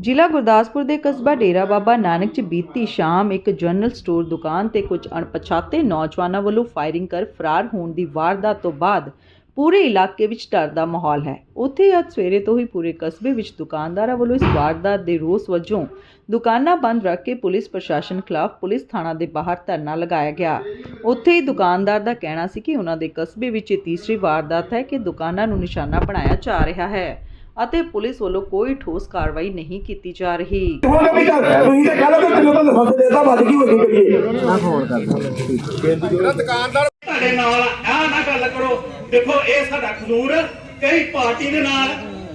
ਜ਼ਿਲ੍ਹਾ ਗੁਰਦਾਸਪੁਰ ਦੇ ਕਸਬਾ ਡੇਰਾ ਬਾਬਾ ਨਾਨਕ 'ਚ ਬੀਤੀ ਸ਼ਾਮ ਇੱਕ ਜਨਰਲ ਸਟੋਰ ਦੁਕਾਨ ਤੇ ਕੁਝ ਅਣਪਛਾਤੇ ਨੌਜਵਾਨਾਂ ਵੱਲੋਂ ਫਾਇਰਿੰਗ ਕਰ ਫਰਾਰ ਹੋਣ ਦੀ ਵਾਰਦਾਤ ਤੋਂ ਬਾਅਦ ਪੂਰੇ ਇਲਾਕੇ ਵਿੱਚ ਡਰ ਦਾ ਮਾਹੌਲ ਹੈ। ਉੱਥੇ ਅੱਜ ਸਵੇਰੇ ਤੋਂ ਹੀ ਪੂਰੇ ਕਸਬੇ ਵਿੱਚ ਦੁਕਾਨਦਾਰਾਂ ਵੱਲੋਂ ਇਸ ਵਾਰਦਾਤ ਦੇ ਰੋਸ ਵਜੋਂ ਦੁਕਾਨਾਂ ਬੰਦ ਰੱਖ ਕੇ ਪੁਲਿਸ ਪ੍ਰਸ਼ਾਸਨ ਖਿਲਾਫ ਪੁਲਿਸ ਥਾਣਾ ਦੇ ਬਾਹਰ ਧਰਨਾ ਲਗਾਇਆ ਗਿਆ। ਉੱਥੇ ਹੀ ਦੁਕਾਨਦਾਰ ਦਾ ਕਹਿਣਾ ਸੀ ਕਿ ਉਹਨਾਂ ਦੇ ਕਸਬੇ ਵਿੱਚ ਇਹ ਤੀਸਰੀ ਵਾਰਦਾਤ ਹੈ ਕਿ ਦੁਕਾਨਾਂ ਨੂੰ ਨਿਸ਼ਾਨਾ ਬਣਾਇਆ ਜਾ ਰਿਹਾ ਹੈ। ਅਤੇ ਪੁਲਿਸ ਵੱਲੋਂ ਕੋਈ ਠੋਸ ਕਾਰਵਾਈ ਨਹੀਂ ਕੀਤੀ ਜਾ ਰਹੀ। ਹੁਣ ਵੀ ਤਾਂ ਤੁਸੀਂ ਤਾਂ ਕਹਿੰਦੇ ਕਿ ਤੈਨੂੰ ਤਾਂ ਫਸ ਦੇਦਾ ਵੱਜ ਗਈ ਹੋਈ ਕਰੀਏ ਤੁਹਾਡੇ ਨਾਲ ਆ ਨਾ ਗੱਲ ਕਰੋ ਦੇਖੋ ਇਹ ਸਾਡਾ ਕਸੂਰ ਕਈ ਪਾਰਟੀ ਦੇ ਨਾਲ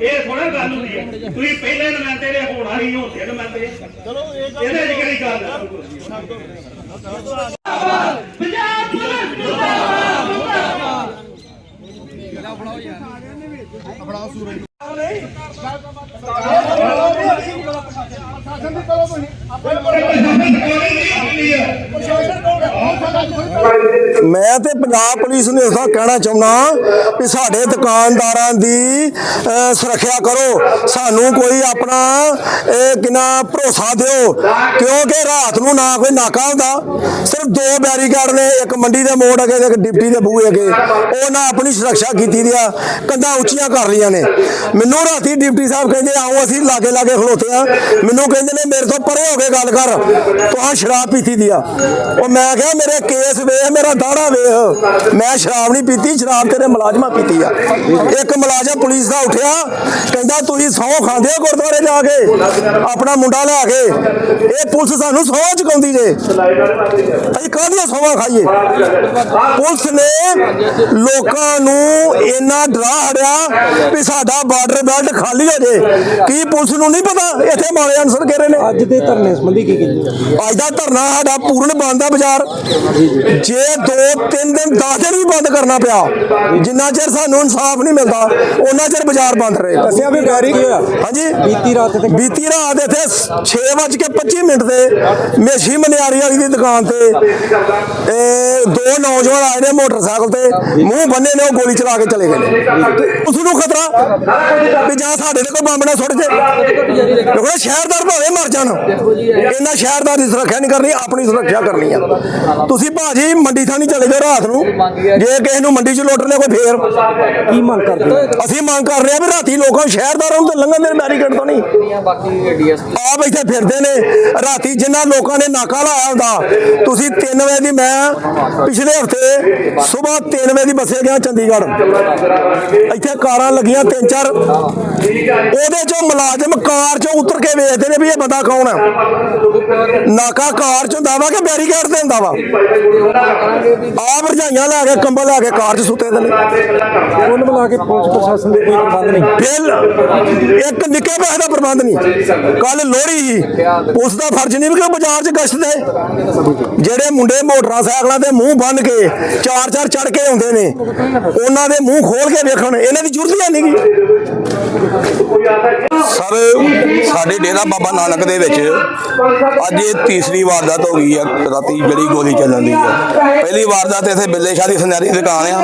ਇਹ ਥੋੜਾ ਗੱਲ ਹੁੰਦੀ ਹੈ। ਤੁਸੀਂ ਪਹਿਲੇ ਨੁਮਾਇੰਦੇ ਨੇ ਹੋਣਾ ਨਹੀਂ ਹੁੰਦੇ ਨੁਮਾਇੰਦੇ। ਚਲੋ ਇਹਦੇ ਚ ਕਿਹੜੀ ਗੱਲ ਹੈ ਮੈਂ ਤੇ ਪੰਜਾਬ ਪੁਲਿਸ ਨੂੰ ਇਸਦਾ ਕਹਿਣਾ ਚਾਹੁੰਦਾ ਕਿ ਸਾਡੇ ਦੁਕਾਨਦਾਰਾਂ ਦੀ ਸੁਰੱਖਿਆ ਕਰੋ। ਸਾਨੂੰ ਕੋਈ ਆਪਣਾ, ਇਹ ਕਿੰਨਾ ਭਰੋਸਾ ਦਿਓ, ਕਿਉਂਕਿ ਰਾਤ ਨੂੰ ਨਾ ਕੋਈ ਨਾਕਾ ਹੁੰਦਾ। ਸਿਰਫ ਦੋ ਬੈਰੀਕੇਡ ਨੇ, ਇੱਕ ਮੰਡੀ ਦੇ ਮੋੜ ਅਗੇ ਤੇ ਇੱਕ ਡਿਪਟੀ ਦੇ ਬੂਹੇ ਅਗੇ। ਉਹ ਨਾ ਆਪਣੀ ਸੁਰੱਖਿਆ ਕੀਤੀ ਦੀ ਆ, ਕੰਧਾਂ ਉੱਚੀਆਂ ਕਰ ਰਹੀਆਂ ਨੇ। ਮੈਨੂੰ ਰਾਤੀ ਡਿਪਟੀ ਸਾਹਿਬ ਕਹਿੰਦੇ, ਆਓ ਅਸੀਂ ਲਾਗੇ ਲਾਗੇ ਖਲੋਤੇ ਆ। ਮੈਨੂੰ ਕਹਿੰਦੇ ਨੇ, ਮੇਰੇ ਤੋਂ ਪਰੇ ਹੋ ਕੇ ਗੱਲ ਕਰ ਤੁਹਾਂ ਸ਼ਰਾਬ ਪੀਤੀ ਦੀ ਆ। ਉਹ ਮੈਂ ਕਿਹਾ, ਮੇਰੇ ਕੇਸ ਵੇਖ ਮੇਰਾ ਦਾੜਾ ਵੇਖ। ਮੈਂ ਸ਼ਰਾਬ ਨਹੀਂ ਪੀਤੀ ਸ਼ਰਾਬ ਤੇਰੇ ਮੁਲਾਜ਼ਮਾਂ ਪੀਤੀ ਆ। ਇੱਕ ਮੁਲਾਜ਼ਮ ਪੁਲਿਸ ਦਾ ਉੱਠਿਆ ਕਹਿੰਦਾ ਤੁਸੀਂ ਸਹੁੰ ਖਾਂਦੇ ਹੋ ਗੁਰਦੁਆਰੇ ਜਾ ਕੇ? ਆਪਣਾ ਮੁੰਡਾ ਲੈ ਕੇ? ਇਹ ਪੁਲਿਸ ਸਾਨੂੰ ਸਹੁੰ ਚੁਕਾਉਂਦੀ ਜੇ। ਅਸੀਂ ਕਾਹਦੀਆਂ ਸਹੁੰ ਖਾਈਏ? ਪੁਲਿਸ ਨੇ ਲੋਕਾਂ ਨੂੰ ਇੰਨਾ ਡਰਾ ਹੜਿਆ ਵੀ ਸਾਡਾ ਬਾਰਡਰ ਬੈਲਟ ਖਾਲੀ ਹੋ ਜੇ। ਕੀ ਪੁਲਿਸ ਨੂੰ ਨਹੀਂ ਪਤਾ? ਇੱਥੇ ਮਾਰੇ ਅਨਸਰ ਕਹਿ ਰਹੇ ਨੇ। ਅੱਜ ਦੇ ਧਰਨੇ ਸੰਬੰਧੀ ਕੀ ਕਹਿੰਦੇ ਅੱਜ ਦਾ ਧਰਨਾ ਸਾਡਾ ਪੂਰਨ ਬੰਦ ਆ ਬਾਜ਼ਾਰ। ਜੇ ਦੋ ਤਿੰਨ ਦਿਨ 10 ਦਿਨ ਵੀ ਬੰਦ ਕਰਨਾ ਪਿਆ ਜਿੰਨਾ ਚਿਰ ਸਾਨੂੰ ਇਨਸਾਫ ਨਹੀਂ ਮਿਲਦਾ ਉਹਨਾਂ ਚਿਰ ਬਾਜ਼ਾਰ ਬੰਦ ਰਹੇਗਾ ਦੱਸਿਆ ਵੀ ਗੈਰੀ ਕੀ ਹੋਇਆ? ਹਾਂਜੀ? ਬੀਤੀ ਰਾਤ ਤੇ ਬੀਤੀ ਰਾਤ ਇੱਥੇ 6:25 ਮਿੰਟ ਤੇ ਮੇਸ਼ੀ ਮਨਿਆਰੀ ਵਾਲੀ ਦੀ ਦੁਕਾਨ ਤੇ ਇਹ ਦੋ ਨੌਜਵਾਨ ਆਏ ਨੇ ਮੋਟਰਸਾਈਕਲ ਤੇ ਮੂੰਹ ਬੰਨੇ ਨੇ ਉਹ ਗੋਲੀ ਚਲਾ ਕੇ ਚਲੇ ਗਏ ਨੇ। ਉਸ ਨੂੰ ਖਤਰਾ ਵੀ ਜਾਂ ਸਾਡੇ ਤੇ ਕੋਈ ਬੰਬ ਨਾ ਸੁੱਟ ਜੇ। ਦੇਖੋ ਸ਼ਹਿਰਦਾਰ ਭਾਵੇਂ ਮਰ ਜਾਣ ਇਹਨਾਂ ਸ਼ਹਿਰਦਾਰ ਦੀ ਸੁਰੱਖਿਆ ਨਹੀਂ ਕਰਨੀ ਆਪਣੀ ਸੁਰੱਖਿਆ ਕਰਨੀ ਆ। ਤੁਸੀਂ ਭਾਜੀ ਮੰਡੀ ਥਾਣੀ ਚਲੇ ਜਾਓ ਰਾਤ ਨੂੰ। ਜੇ ਕਿਸੇ ਨੂੰ ਮੰਡੀ 'ਚ ਲੁੱਟ ਲਿਆ ਕੋਈ ਫੇਰ। ਕੀ ਮੰਗ ਕਰਦੇ ਹੋ? ਅਸੀਂ ਮੰਗ ਕਰ ਰਹੇ ਆ ਵੀ ਰਾਤੀ ਲੋਕਾਂ ਨੂੰ ਸ਼ਹਿਰਦਾਰਾਂ ਨੂੰ ਤੇ ਲੰਘਣ ਦੇ ਬੈਰੀਕੇਡ ਤੋਂ ਨਹੀਂ। ਆਪ ਇੱਥੇ ਫਿਰਦੇ ਨੇ। ਰਾਤੀ ਜਿਨ੍ਹਾਂ ਲੋਕਾਂ ਨੇ ਨਾਕਾ ਲਾਇਆ ਹੁੰਦਾ ਤੁਸੀਂ 3 ਵਜੇ ਦੀ ਮੈਂ ਪਿਛਲੇ ਹਫ਼ਤੇ ਸਵੇਰ 3 ਵਜੇ ਦੀ ਬੱਸੇ ਗਿਆ ਚੰਡੀਗੜ੍ਹ। ਇੱਥੇ ਕਾਰਾਂ ਲੱਗੀਆਂ ਤਿੰਨ ਚਾਰ। ਉਹਦੇ ਚੋਂ ਮੁਲਾਜ਼ਮ ਕਾਰ ਚੋਂ ਉਤਰ ਕੇ ਵੇਖਦੇ ਨੇ ਵੀ ਇਹ ਬੰਦਾ ਕੌਣ ਹੈ। ਨਾਕਾ ਕਾਰ ਚ ਹੁੰਦਾ ਵਾ ਕਿ ਬੈਰੀਕੇਡ ਤੇ ਹੁੰਦਾ ਵਾ? ਆਪ ਰਜਾਈਆਂ ਲੈ ਕੇ ਕੰਬਲ ਲੈ ਕੇ ਕਾਰ ਚ ਸੁੱਤੇ ਦੇ ਨੇ। ਕੁੱਲ ਮਿਲਾ ਕੇ ਪੁਲਿਸ ਪ੍ਰਸ਼ਾਸਨ ਦੇ ਕੋਈ ਪ੍ਰਬੰਧ ਨਹੀਂ। ਬਿੱਲ! ਇੱਕ ਨਿੱਕੇ ਪੈਸੇ ਦਾ ਪ੍ਰਬੰਧ ਨਹੀਂ। ਕੱਲ ਲੋਹੜੀ ਸੀ। ਉਸ ਦਾ ਫਰਜ਼ ਨਹੀਂ ਵੀ ਕਿ ਬਾਜ਼ਾਰ 'ਚ ਗਸ਼ਤ ਦੇ ਜਿਹੜੇ ਮੁੰਡੇ ਮੋਟਰਸਾਈਕਲਾਂ ਤੇ ਮੂੰਹ ਬੰਨ ਕੇ ਚਾਰ ਚਾਰ ਚੜ ਕੇ ਆਉਂਦੇ ਨੇ ਉਹਨਾਂ ਦੇ ਮੂੰਹ ਖੋਲ ਕੇ ਵੇਖਣ ਇਹਨਾਂ ਦੀ ਜ਼ਰੂਰਤ ਹੀ ਨਹੀਂ ਸਰ ਸਾਡੇ ਡੇਰਾ ਬਾਬਾ ਨਾਨਕ ਦੇ ਵਿੱਚ ਅੱਜ ਇਹ ਤੀਸਰੀ ਵਾਰਦਾਤ ਹੋ ਗਈ ਆ ਰਾਤੀ ਜਿਹੜੀ ਗੋਲੀ ਚੱਲਣ ਦੀ ਆ ਪਹਿਲੀ ਵਾਰਦਾਤ ਇੱਥੇ ਬਿੱਲੇ ਸ਼ਾਹ ਦੀ ਸੁਨਹਿਰੀ ਦੁਕਾਨ ਆ,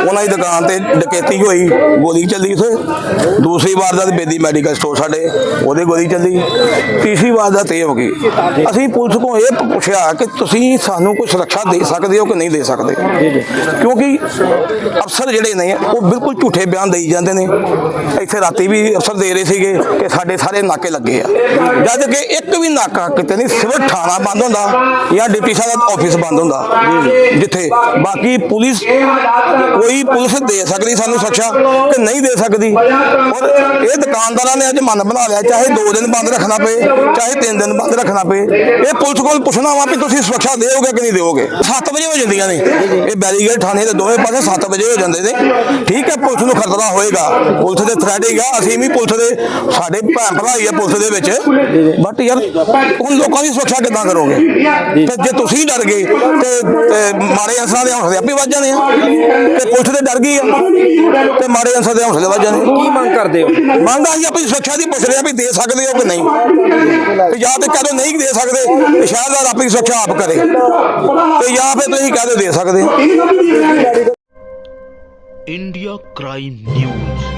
ਉਹਨਾਂ ਦੀ ਦੁਕਾਨ ਤੇ ਡਕੈਤੀ ਹੋਈ, ਗੋਲੀ ਚੱਲੀ ਉੱਥੇ। ਦੂਸਰੀ ਵਾਰਦਾਤ ਬੇਦੀ ਮੈਡੀਕਲ ਸਟੋਰ ਸਾਡੇ, ਉਹਦੇ ਗੋਲੀ ਚੱਲੀ। ਤੀਸਰੀ ਵਾਰਦਾਤ ਇਹ ਹੋ ਗਈ। ਅਸੀਂ ਪੁਲਿਸ ਕੋਲ ਇਹ ਪੁੱਛਿਆ ਕਿ ਤੁਸੀਂ ਸਾਨੂੰ ਕੋਈ ਸੁਰੱਖਿਆ ਦੇ ਸਕਦੇ ਹੋ ਕਿ ਨਹੀਂ ਦੇ ਸਕਦੇ? ਕਿਉਂਕਿ ਅਫਸਰ ਜਿਹੜੇ ਨੇ, ਉਹ ਬਿਲਕੁਲ ਝੂਠੇ ਬਿਆਨ ਦੇਈ ਜਾਂਦੇ ਨੇ। ਇੱਥੇ ਰਾਤੀ ਵੀ ਅਫਸਰ ਦੇ ਰਹੇ ਸੀਗੇ ਕਿ ਸਾਡੇ ਸਾਰੇ ਨਾਕੇ ਲੱਗੇ ਆ। ਜਦ ਕਿ ਇੱਕ ਵੀ ਨਾਕਾ ਕਿਤੇ ਨਹੀਂ, ਸਿਰਫ ਥਾਣਾ ਬੰਦ ਹੁੰਦਾ ਜਾਂ ਡਿਪਟੀ ਸਾਹਿਬ ਦਾ ਆਫਿਸ ਬੰਦ ਹੁੰਦਾ। ਜਿੱਥੇ ਬਾਕੀ ਪੁਲਿਸ, ਕੋਈ ਪੁਲਿਸ ਦੇ ਸਕਦੀ ਸਾਨੂੰ ਸੁਰੱਖਿਆ ਕਿ ਨਹੀਂ ਦੇ ਸਕਦੀ। ਔਰ ਇਹ ਦੁਕਾਨਦਾਰਾਂ ਨੇ ਅੱਜ ਮਨ ਬਣਾ ਲਿਆ, ਚਾਹੇ 2 ਦਿਨ ਬੰਦ ਰੱਖਣਾ ਪਏ, ਚਾਹੇ 3 ਦਿਨ ਬੰਦ ਰੱਖਣਾ ਪਏ, ਇਹ ਪੁਲਿਸ ਕੋਲ ਪੁੱਛਣਾ ਵਾ ਵੀ ਤੁਸੀਂ ਸੁਰੱਖਿਆ ਦੇਓਗੇ ਕਿ ਨਹੀਂ ਦੇਓਗੇ। 7 ਵਜੇ ਹੋ ਜਾਂਦੀਆਂ ਨੇ। ਇਹ ਬੈਰੀਗੇਡ ਥਾਣੇ ਦੇ ਦੋਵੇਂ ਪਾਸੇ 7 ਵਜੇ ਹੋ ਜਾਂਦੇ ਨੇ। ਠੀਕ ਹੈ, ਪੁਲਿਸ ਨੂੰ ਖਤਰਾ ਹੋਏਗਾ। ਪੁਲਿਸ ਦੇ ਥ੍ਰੈਟਿੰਗ ਆ। ਅਸੀਂ ਵੀ ਪੁਲਿਸ ਦੇ, ਸਾਡੇ ਭੈਣ ਭਰਾ ਹੀ ਆ ਉਸ ਦੇ ਵਿੱਚ। ਬਟ ਯਾਰ ਹੁਣ ਲੋਕਾਂ ਦੀ ਸੁਰੱਖਿਆ ਕਿੱਦਾਂ ਕਰੋਗੇ? ਤੇ ਜੇ ਤੁਸੀਂ ਡਰ ਗਏ ਤੇ ਮਾੜੇ ਅਨਸਰਾਂ ਦੇ ਹੌਸਲੇ ਆਪੇ ਵੱਜ ਜਾਂਦੇ ਆ। ਤੇ ਪੁਲਿਸ ਤੇ ਡਰ ਗਈ ਆ। ਤੇ ਮਾੜੇ ਅਨਸਰ ਦੇ ਹੌਸਲੇ ਵੱਜ ਜਾਂਦੇ ਕੀ ਮੰਗ ਕਰਦੇ ਹੋ? ਮੰਗ ਆਹੀ ਆਪਣੀ ਸੁਰੱਖਿਆ ਦੀ ਪੁੱਛ ਰਿਹਾ ਵੀ ਦੇ ਸਕਦੇ ਹੋ ਕਿ ਨਹੀਂ। ਤੇ ਜਾਂ ਤੇ ਕਹਦੇ ਨਹੀਂ ਦੇ ਸਕਦੇ ਤੇ ਸ਼ਾਇਦ ਆਪਣੀ ਸੁਰੱਖਿਆ ਆਪ ਕਰੇ। ਤੇ ਜਾਂ ਫਿਰ ਤੁਸੀਂ ਕਹਦੇ ਦੇ ਸਕਦੇ। India crime news